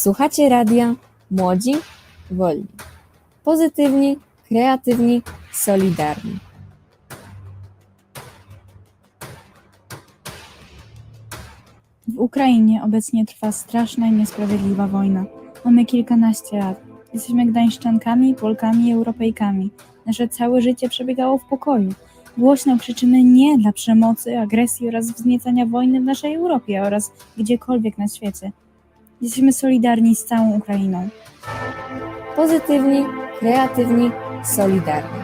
Słuchacie radia Młodzi Wolni. Pozytywni, kreatywni, solidarni. W Ukrainie obecnie trwa straszna i niesprawiedliwa wojna. Mamy kilkanaście lat. Jesteśmy Gdańszczankami, Polkami i Europejkami. Nasze całe życie przebiegało w pokoju. Głośno krzyczymy nie dla przemocy, agresji oraz wzniecania wojny w naszej Europie oraz gdziekolwiek na świecie. Jesteśmy solidarni z całą Ukrainą. Pozytywni, kreatywni, solidarni.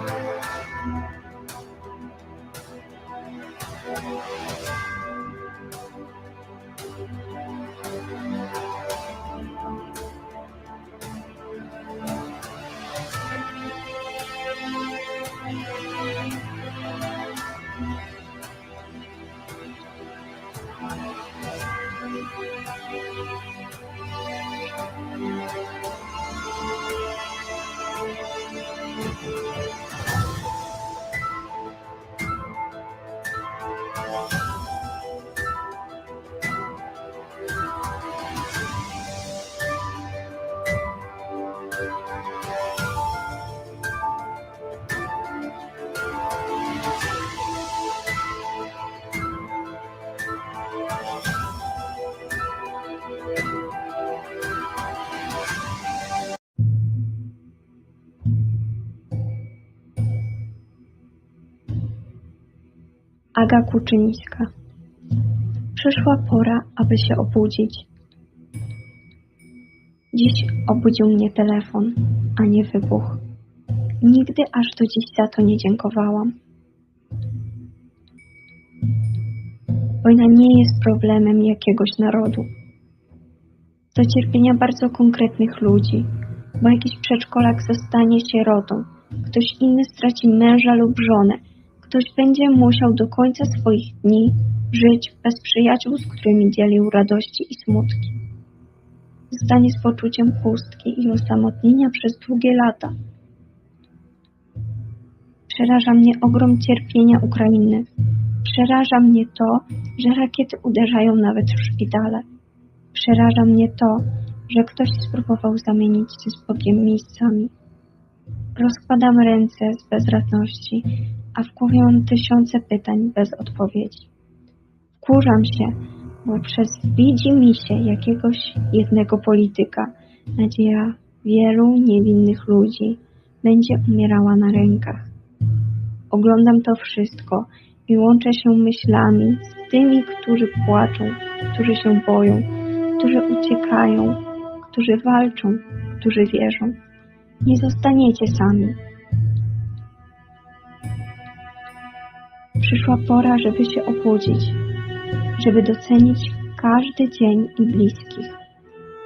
Aga Kuczyńska. Przyszła pora, aby się obudzić. Dziś obudził mnie telefon, a nie wybuch. Nigdy aż do dziś za to nie dziękowałam. Wojna nie jest problemem jakiegoś narodu. To cierpienia bardzo konkretnych ludzi, bo jakiś przedszkolak zostanie sierotą, ktoś inny straci męża lub żonę, Ktoś będzie musiał do końca swoich dni żyć bez przyjaciół, z którymi dzielił radości i smutki. Zostanie z poczuciem pustki i osamotnienia przez długie lata. Przeraża mnie ogrom cierpienia Ukrainy. Przeraża mnie to, że rakiety uderzają nawet w szpitale. Przeraża mnie to, że ktoś spróbował zamienić się z Bogiem miejscami. Rozkładam ręce z bezradności a w głowie mam tysiące pytań bez odpowiedzi. Wkurzam się, bo przez widzi mi się jakiegoś jednego polityka nadzieja wielu niewinnych ludzi będzie umierała na rękach. Oglądam to wszystko i łączę się myślami z tymi, którzy płaczą, którzy się boją, którzy uciekają, którzy walczą, którzy wierzą. Nie zostaniecie sami. Przyszła pora, żeby się obudzić, żeby docenić każdy dzień i bliskich.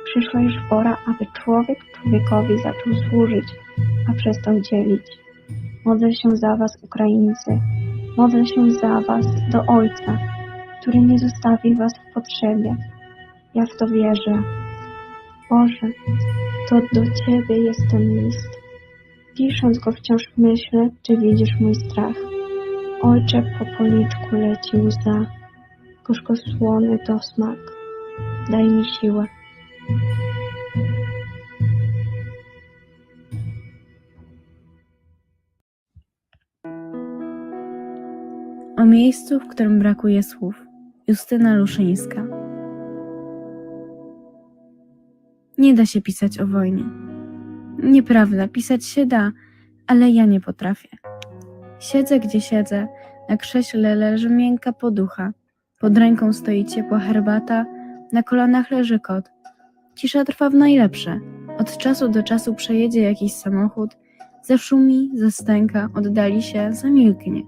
Przyszła już pora, aby człowiek człowiekowi zaczął służyć, a przestał dzielić. Modlę się za Was, Ukraińcy. Modlę się za Was do Ojca, który nie zostawi Was w potrzebie. Ja w to wierzę. Boże, to do Ciebie jest ten list. Pisząc go wciąż myślę, czy widzisz mój strach. Ojcze, po policzku leci łza, gorzko-słony to smak. Daj mi siłę. O miejscu, w którym brakuje słów. Justyna Luszyńska. Nie da się pisać o wojnie. Nieprawda, pisać się da, ale ja nie potrafię. Siedzę gdzie siedzę, na krześle leży miękka poducha, pod ręką stoi ciepła herbata, na kolanach leży kot. Cisza trwa w najlepsze. Od czasu do czasu przejedzie jakiś samochód, zaszumi, zastęka, oddali się, zamilknie.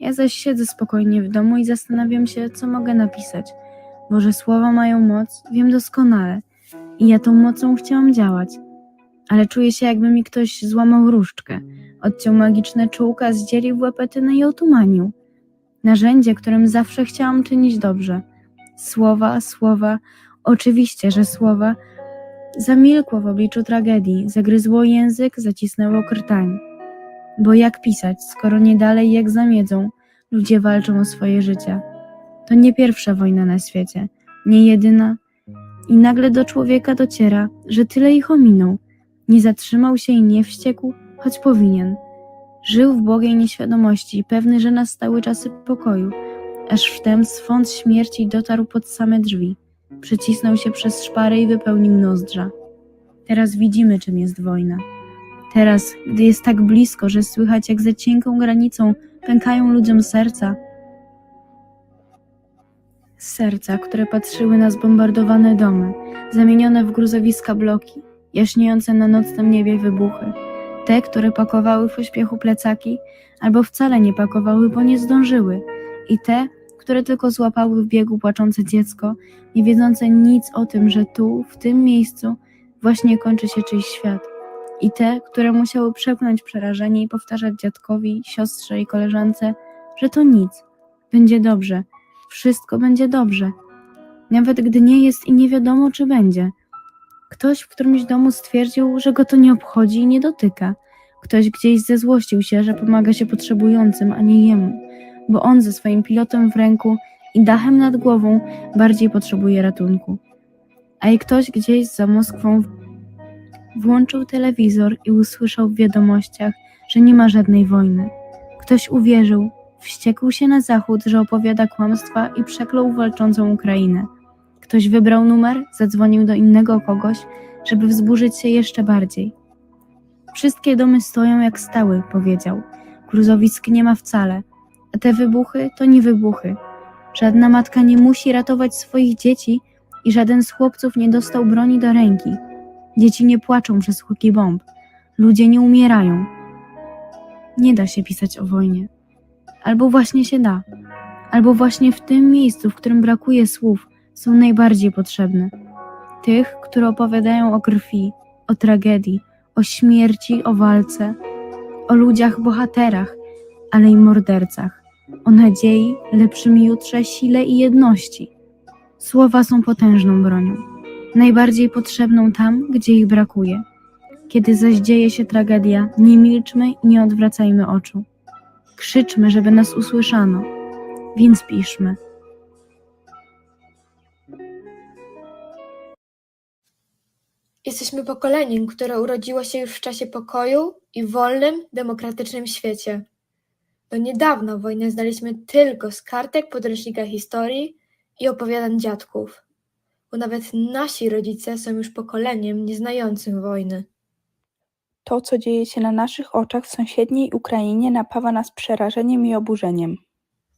Ja zaś siedzę spokojnie w domu i zastanawiam się, co mogę napisać. Bo że słowa mają moc, wiem doskonale. I ja tą mocą chciałam działać. Ale czuję się, jakby mi ktoś złamał różdżkę, odciął magiczne czółka, zdzielił łepetynę i otumanił. Narzędzie, którym zawsze chciałam czynić dobrze. Słowa, słowa, oczywiście, że słowa. Zamilkło w obliczu tragedii, zagryzło język, zacisnęło krtań. Bo jak pisać, skoro nie dalej jak zamiedzą, ludzie walczą o swoje życie. To nie pierwsza wojna na świecie, nie jedyna I nagle do człowieka dociera, że tyle ich ominął. Nie zatrzymał się i nie wściekł, choć powinien. Żył w błogiej nieświadomości, pewny, że nastały czasy pokoju, aż wtem swąd śmierci dotarł pod same drzwi. Przycisnął się przez szparę i wypełnił nozdrza. Teraz widzimy, czym jest wojna. Teraz, gdy jest tak blisko, że słychać, jak za cienką granicą pękają ludziom serca. Serca, które patrzyły na zbombardowane domy, zamienione w gruzowiska bloki, jaśniejące na nocnym niebie wybuchy. Te, które pakowały w pośpiechu plecaki, albo wcale nie pakowały, bo nie zdążyły. I te, które tylko złapały w biegu płaczące dziecko, nie wiedzące nic o tym, że tu, w tym miejscu, właśnie kończy się czyjś świat. I te, które musiały przepchnąć przerażenie i powtarzać dziadkowi, siostrze i koleżance, że to nic, będzie dobrze, wszystko będzie dobrze. Nawet gdy nie jest i nie wiadomo, czy będzie. Ktoś w którymś domu stwierdził, że go to nie obchodzi i nie dotyka. Ktoś gdzieś zezłościł się, że pomaga się potrzebującym, a nie jemu, bo on ze swoim pilotem w ręku i dachem nad głową bardziej potrzebuje ratunku. A i ktoś gdzieś za Moskwą włączył telewizor i usłyszał w wiadomościach, że nie ma żadnej wojny. Ktoś uwierzył, wściekł się na Zachód, że opowiada kłamstwa i przeklął walczącą Ukrainę. Ktoś wybrał numer, zadzwonił do innego kogoś, żeby wzburzyć się jeszcze bardziej. Wszystkie domy stoją jak stały, powiedział. Gruzowisk nie ma wcale, a te wybuchy to nie wybuchy. Żadna matka nie musi ratować swoich dzieci i żaden z chłopców nie dostał broni do ręki. Dzieci nie płaczą przez huki bomb. Ludzie nie umierają. Nie da się pisać o wojnie. Albo właśnie się da. Albo właśnie w tym miejscu, w którym brakuje słów, są najbardziej potrzebne. Tych, które opowiadają o krwi, o tragedii, o śmierci, o walce, o ludziach bohaterach, ale i mordercach, o nadziei, lepszym jutrze, sile i jedności. Słowa są potężną bronią najbardziej potrzebną tam, gdzie ich brakuje. Kiedy zaś dzieje się tragedia, nie milczmy i nie odwracajmy oczu. Krzyczmy, żeby nas usłyszano, więc piszmy. Jesteśmy pokoleniem, które urodziło się już w czasie pokoju i wolnym, demokratycznym świecie. Do niedawna wojnę znaliśmy tylko z kartek podręcznika historii i opowiadań dziadków, bo nawet nasi rodzice są już pokoleniem nieznającym wojny. To, co dzieje się na naszych oczach w sąsiedniej Ukrainie, napawa nas przerażeniem i oburzeniem.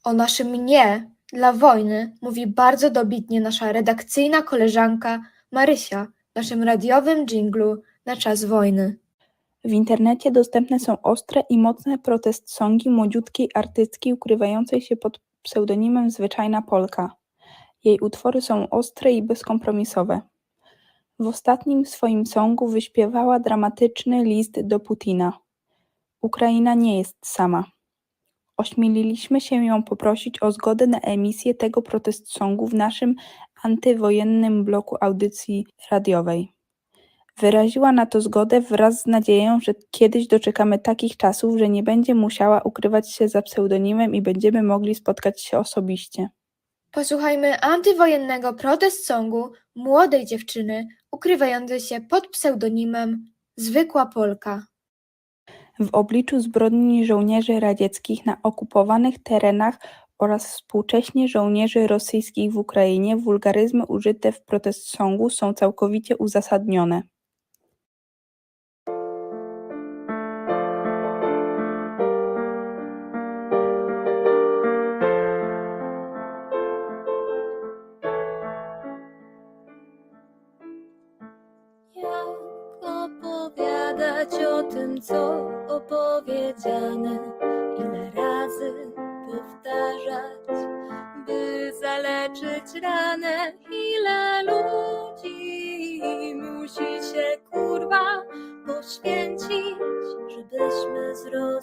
O naszym nie dla wojny mówi bardzo dobitnie nasza redakcyjna koleżanka Marysia naszym radiowym dżinglu na czas wojny. W internecie dostępne są ostre i mocne protest songi młodziutkiej artystki ukrywającej się pod pseudonimem Zwyczajna Polka. Jej utwory są ostre i bezkompromisowe. W ostatnim swoim songu wyśpiewała dramatyczny list do Putina. Ukraina nie jest sama. Ośmieliliśmy się ją poprosić o zgodę na emisję tego protest songu w naszym antywojennym bloku audycji radiowej. Wyraziła na to zgodę wraz z nadzieją, że kiedyś doczekamy takich czasów, że nie będzie musiała ukrywać się za pseudonimem i będziemy mogli spotkać się osobiście. Posłuchajmy antywojennego protest songu młodej dziewczyny ukrywającej się pod pseudonimem Zwykła Polka. W obliczu zbrodni żołnierzy radzieckich na okupowanych terenach oraz współcześnie żołnierzy rosyjskich w Ukrainie wulgaryzmy użyte w protest songu są całkowicie uzasadnione. Opowiadać o tym, co opowiedziane,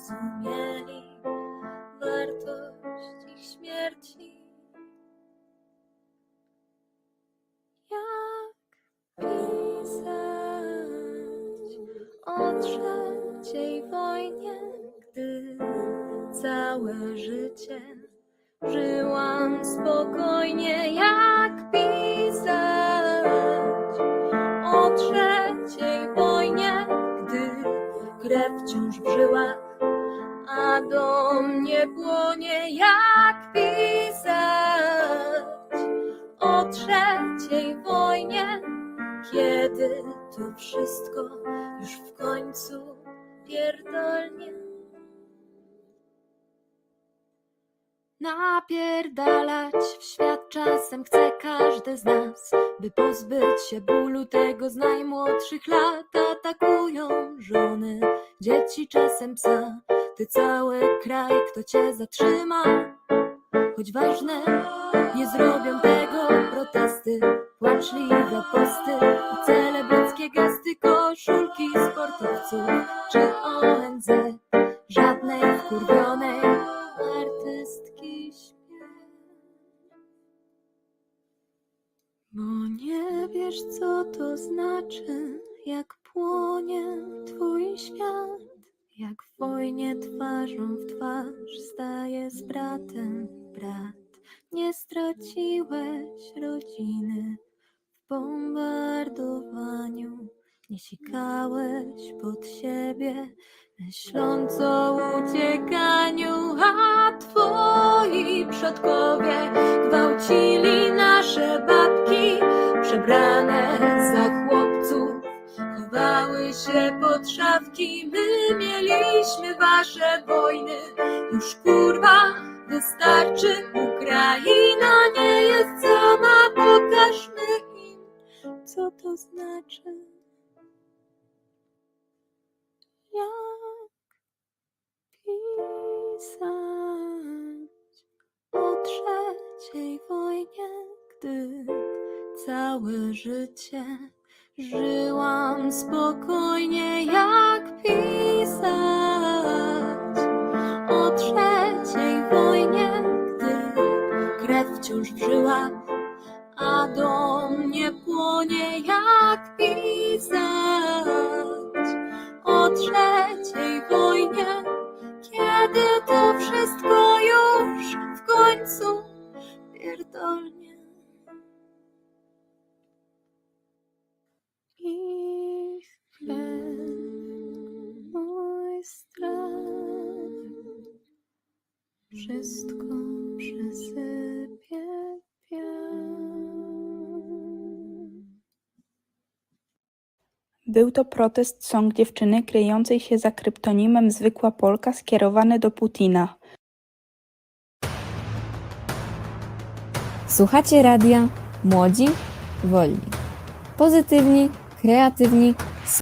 zrozumieli wartość ich śmierci. Jak pisać o trzeciej wojnie, gdy całe życie żyłam spokojnie? Jak pisać o trzeciej wojnie, gdy krew wciąż w żyłach? A do mnie płonie jak pisać o trzeciej wojnie, kiedy to wszystko już w końcu pierdolnie. Napierdalać w świat czasem chce każdy z nas, by pozbyć się bólu tego z najmłodszych lat. Atakują żony, dzieci, czasem psa. Ty cały kraj, kto cię zatrzyma? Choć ważne, nie zrobią tego protesty, płaczliwe posty i celebryckie gesty, koszulki sportowców czy ONZ. Żadnej wkurwionej artystki śpiew. Bo nie wiesz, co to znaczy, jak płonie twój świat, jak w wojnie twarzą w twarz staje z bratem brat. Nie straciłeś rodziny w bombardowaniu, nie sikałeś pod siebie, myśląc o uciekaniu, a twoi przodkowie gwałcili nasze babki, przebrane za chłopców, chowały się pod szafki. My mieliśmy wasze wojny, już kurwa wystarczy. Ukraina nie jest sama, pokażmy im, co to znaczy. Jak pisać o trzeciej wojnie, gdy całe życie żyłam spokojnie, jak pisać o trzeciej wojnie, gdy krew wciąż w żyłach, a do mnie płonie, jak pisać o trzeciej wojnie, kiedy to wszystko wszystko przysypie piach. Był to protest song dziewczyny kryjącej się za kryptonimem Zwykła Polka skierowany do Putina. Słuchacie radia Młodzi Wolni. Pozytywni, kreatywni,